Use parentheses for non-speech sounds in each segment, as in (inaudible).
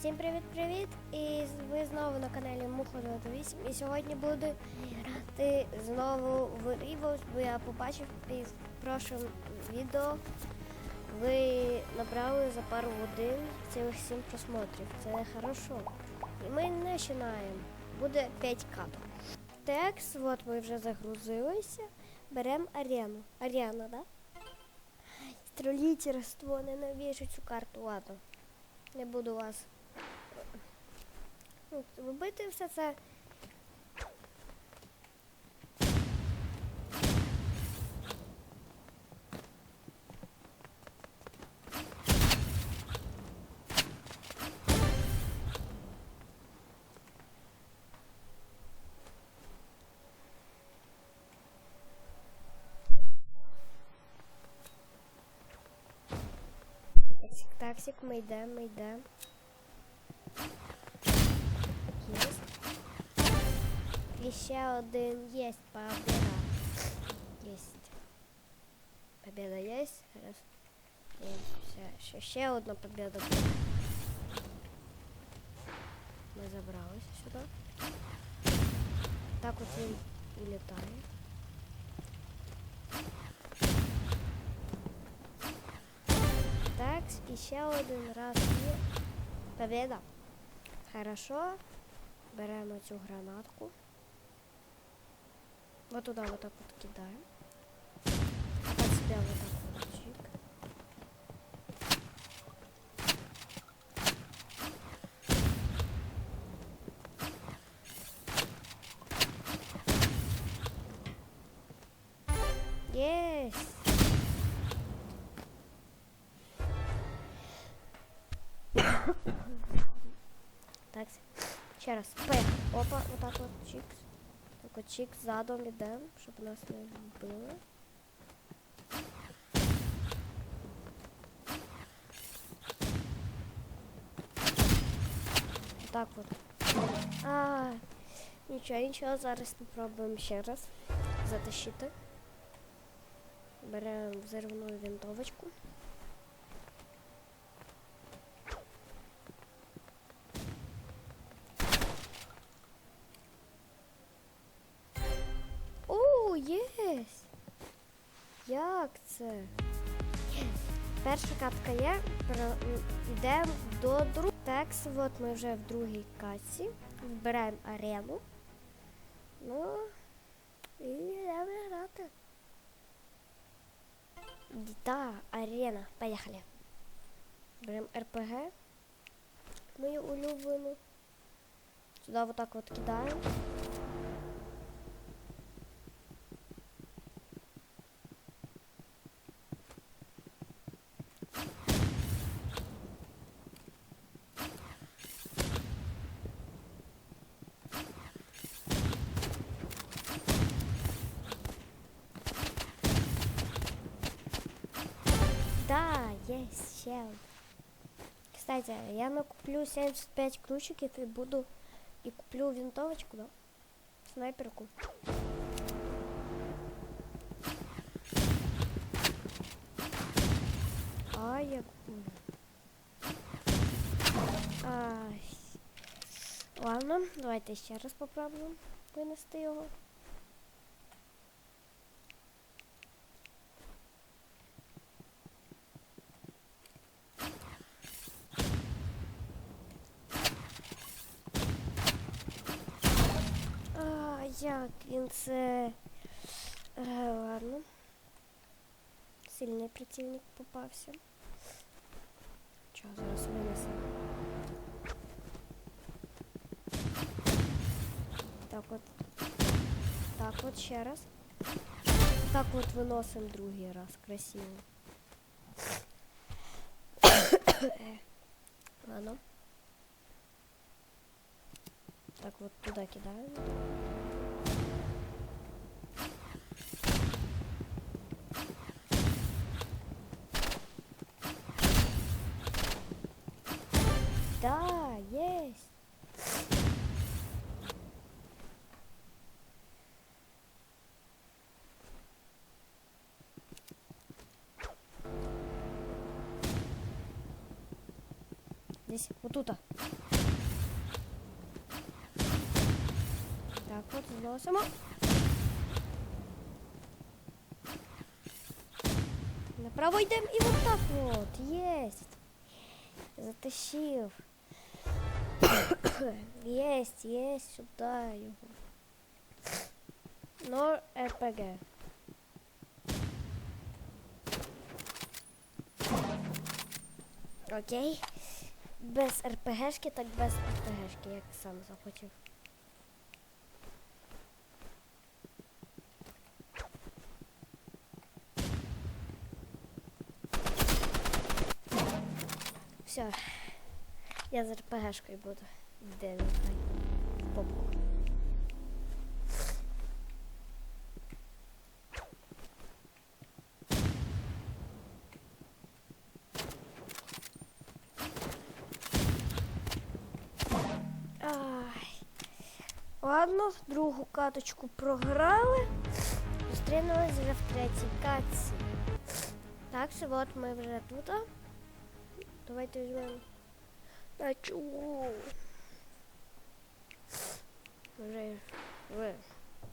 Всім привіт-привіт! І ви знову на каналі Муха 28 І сьогодні буду грати знову в Rivals, бо я побачив під прошлим відео. Ви набрали за пару годин цілих 7 просмотрів. Це хорошо. І ми починаємо. Буде 5 каток. Текст, от ми вже загрузилися. Беремо арену. Арена, да? Стролітерство, ненавижу цю карту, ладно. Не буду вас робити все це. Таксик, ми йдемо, ми йдемо. І ще один єсть победа. Єсть. Победа єсть. Раз. І ще, ще, ще одна победа буде. Ми забралися сюди. Так от він і літає. Так, і ще один раз є. Победа. Хорошо. Беремо цю гранатку. Вот туда вот так вот кидаем. Под себя вот так вот чик. Есть! Так, ще раз. П. Опа, отак от чикс. Чик задом ідемо, щоб нас не вбили. Так от. А, нічого, нічого, зараз спробуємо ще раз затащити. Беремо взривну винтовочку. Як це? Перша катка є. Йдемо до другого. Текс, от ми вже в другій катці. Вбираємо арену. Ну, і йдемо грати. Да, арена. Поїхали. Беремо РПГ. Мою улюблену. Сюди вот так от кидаємо. Да, есть Кстати, я накуплю 75 ключиков и буду и куплю винтовочку, да? Снайперку. А, я куплю. Ай. Ладно, давайте ще раз попробуємо винести його. Він це. Ладно. Сильний противник попався. Чо, зараз винесемо. Так от. Так от ще раз. Так от виносимо другий раз. Красиво. Ладно. Так вот туда кидаем. Да, есть. Здесь, вот тут. Так, вот зносимо. Направо йдемо і вот так вот. Єсть. Затащив. (coughs) єсть, єсть, сюди його. Но РПГ. Окей. Без РПГшки, так без РПГшки, як сам захотів. Все. Я з РПГшкою буду. Де. Попку. Ладно, другу каточку програли. Зустрінулись вже в третій катці. Так, що от ми вже тут. Давайте візьмемо. А чого? Вже в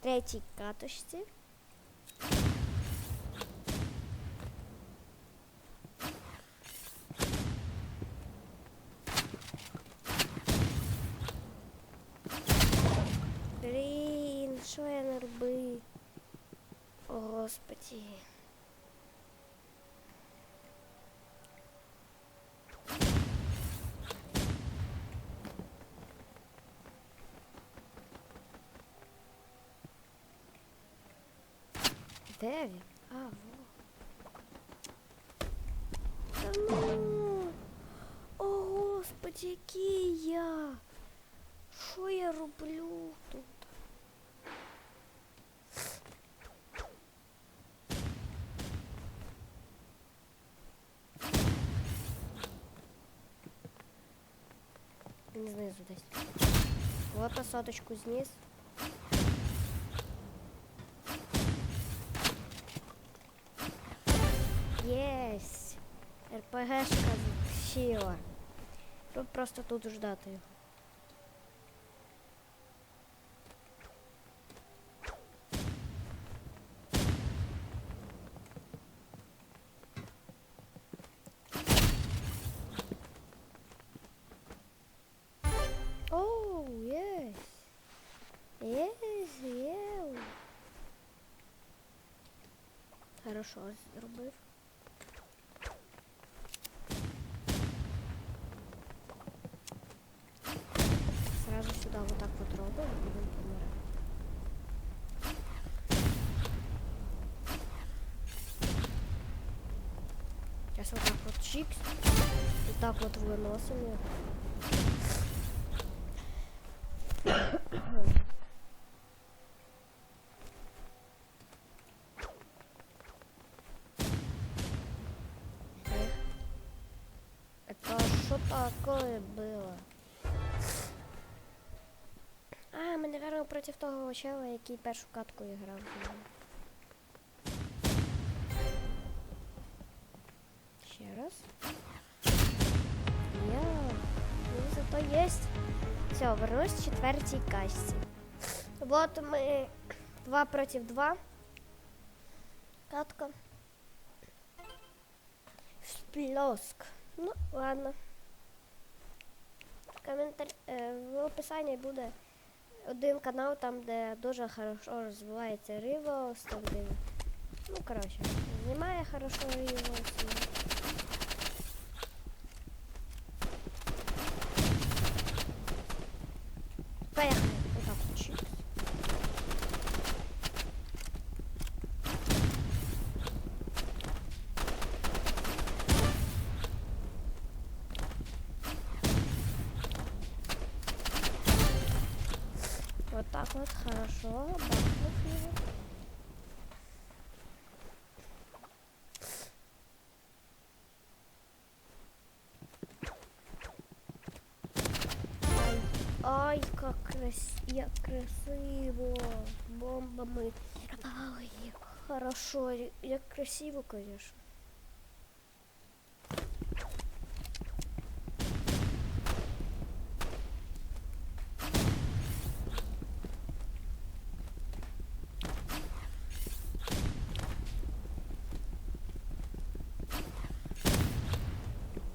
третій каточці. Блін, що я не робив? О, Господи. Де він? А, во. Та ну. О, Господи, який я. Що я роблю тут? Він знизу десь. Вот на соточку зніс. РПГшка сіла. Щоб просто тут ждати його. Оу, єс! Єс, єс! Хорошо зробив. чикс. И так вот выносим его. Эх. Это что такое было? А, ми, напевно, проти того чела, який першу катку грав. Все, вернусь в четвертій качці. Вот ми два проти два. Катка. Всплеск. Ну, ладно. Коментар... е, В описанні буде один канал, там, де дуже хорошо розвивається Ривос, там де. Ну, коротше, знімає хорошо Ривос. Поехали. Вот так чикс. Вот так вот, хорошо. крас... як красиво. Бомбами. Ой, хорошо. я красиво, конечно.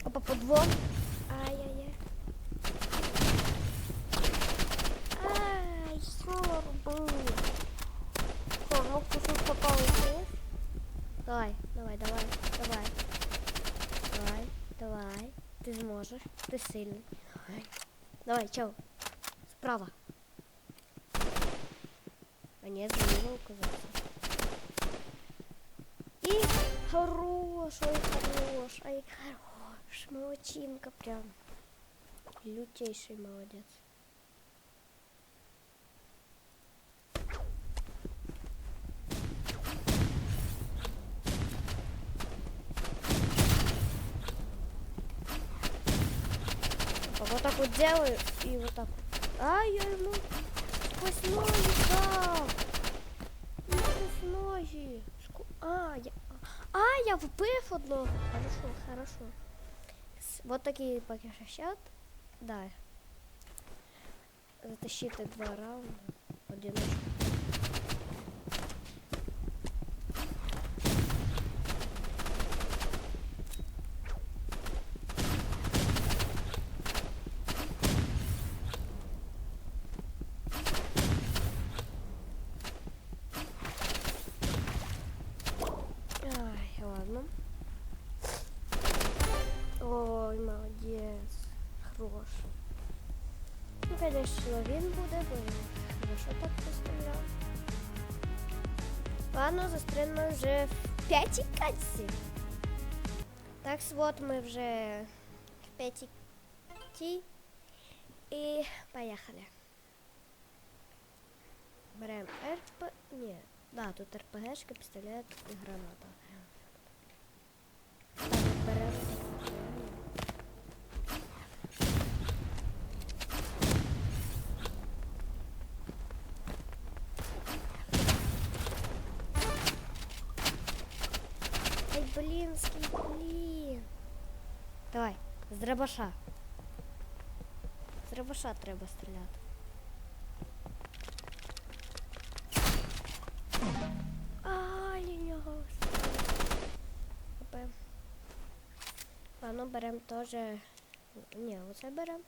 А Опа, подвох. Ти сильний. Давай. Чел. Справа. А не, зліва оказався. И хорош, ой, хорош, ай, хорош. Молодчинка прям. Лютейший молодец. А Вот так вот делаю и вот так вот. А, я ему сквозь ноги дал. Сквозь ноги. Ску- А, я... А, я вбив одного. Хорошо, хорошо. Вот такие поки счет. Да. Затащити два раунда. Одиночку. Ну, конечно, він буде, бо він хорошо так постріляв. Ладно, застрельно вже в п'ятій катці. Так, вот ми вже в п'ятій. І поїхали. Беремо РП... Ні, да, тут РПГшка, пістолет і граната. Так, беремо. Ай, блінський, блін. Давай, з дробаша. З дробаша треба стріляти. Ай, я нього. Опе. Ладно, берем теж. Ні, оце берем.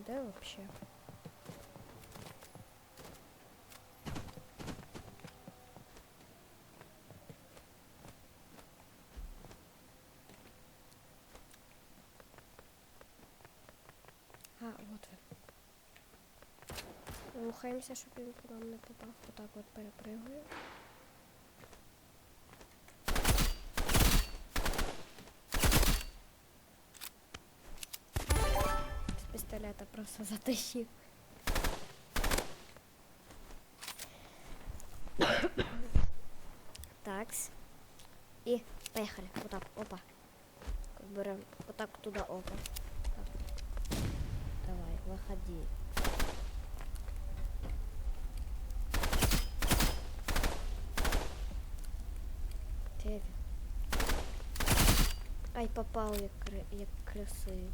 де вообще? А, вот він. Рухаємося, щоб він по нам не попав. Отак от перепригую. Просто затащив. Такс. И поехали. Вот так, опа. Берем вот так туда, опа. Так. Давай, выходи. Ай, попав як, кри- як красиво.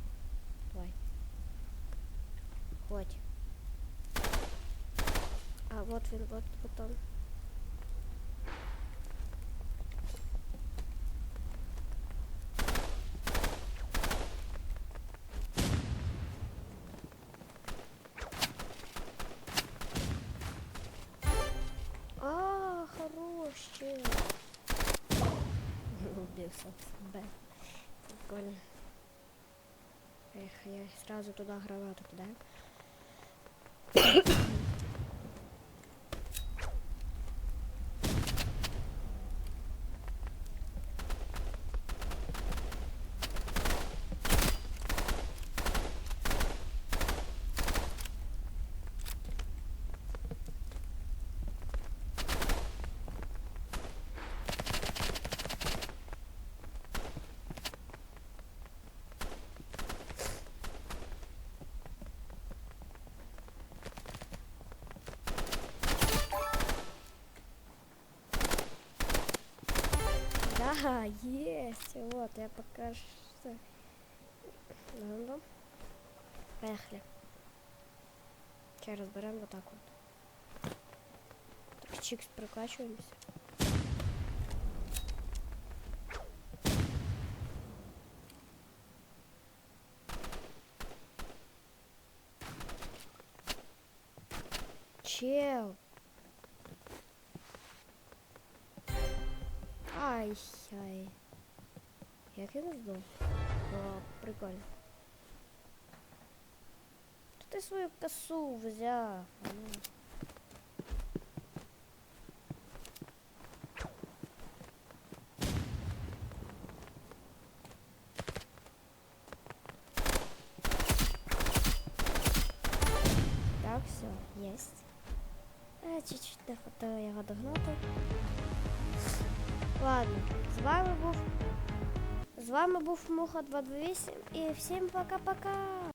Давай. Ходь. А, вот він, вот потом. А, хорош, чел. (laughs) Убил сам. Прикольно. Эх, я сразу туда гранату кидаю. Ha ha ha! Ха, есть. Вот, я покажу. Ну, ну. Поехали. Сейчас разберем вот так вот. Так, чикс прокачиваемся. Чел. Ай-яй. Як я не здох? О, прикольно. Ти свою косу взяв. Вами був. Муха 228 і всім пока-пока!